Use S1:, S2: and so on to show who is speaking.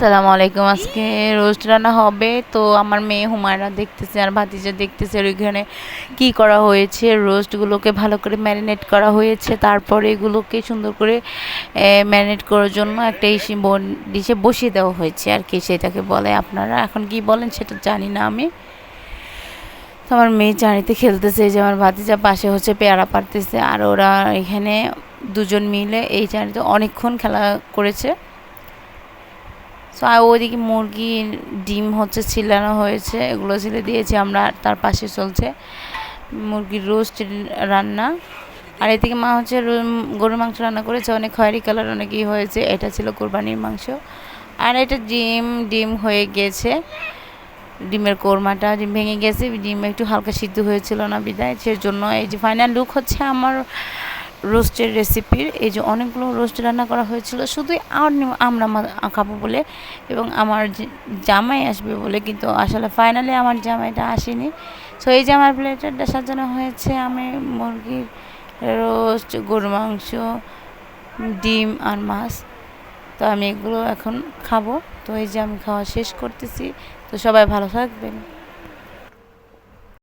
S1: সালামু আলাইকুম। আজকে রোস্ট রান্না হবে। তো আমার মেয়ে হুমায়রা দেখতেছে আর ভাতিজা দেখতেছে ওইখানে কি করা হয়েছে। রোস্টগুলোকে ভালো করে ম্যারিনেট করা হয়েছে। তারপরে এগুলোকে সুন্দর করে ম্যারিনেট করার জন্য একটা ইসি ডিশে বসিয়ে দেওয়া হয়েছে আর কি, সেটাকে বলে আপনারা। এখন কি বলেন সেটা জানি না আমি। তো আমার মেয়ে চারিতে খেলতেছে যে আমার ভাতিজা পাশে হচ্ছে পেয়ারা পারতেছে আর ওরা এখানে দুজন মিলে এই চারিতে অনেকক্ষণ খেলা করেছে। সো আর ওইদিকে মুরগির ডিম হচ্ছে ছিলানো হয়েছে, এগুলো ছিলে দিয়েছি আমরা তার পাশে চলছে মুরগির রোস্ট রান্না। আর এদিকে মা হচ্ছে গরুর মাংস রান্না করেছে, অনেক খয়েরি কালার অনেকই হয়েছে, এটা ছিল কোরবানির মাংস। আর এটা ডিম ডিম হয়ে গেছে, ডিমের কোরমাটা, ডিম ভেঙে গেছে, ডিম একটু হালকা সিদ্ধ হয়েছিল না বিদায়, সেজন্য এই যে ফাইনাল লুক হচ্ছে আমার রোস্টের রেসিপির, এই যে অনেকগুলো রোস্ট রান্না করা হয়েছিল, শুধুই আর আমরা খাব বলে এবং আমার জামাই আসবে বলে কিন্তু আসলে ফাইনালি আমার জামাইটা আসেনি। সো এই যে আমার প্লেটারটা সাজানো হয়েছে, আমি মুরগির রোস্ট গরু মাংস, ডিম আর মাছ। তো আমি এগুলো এখন খাব। তো এই যে আমি খাওয়া শেষ করতেছি। তো সবাই ভালো থাকবেন।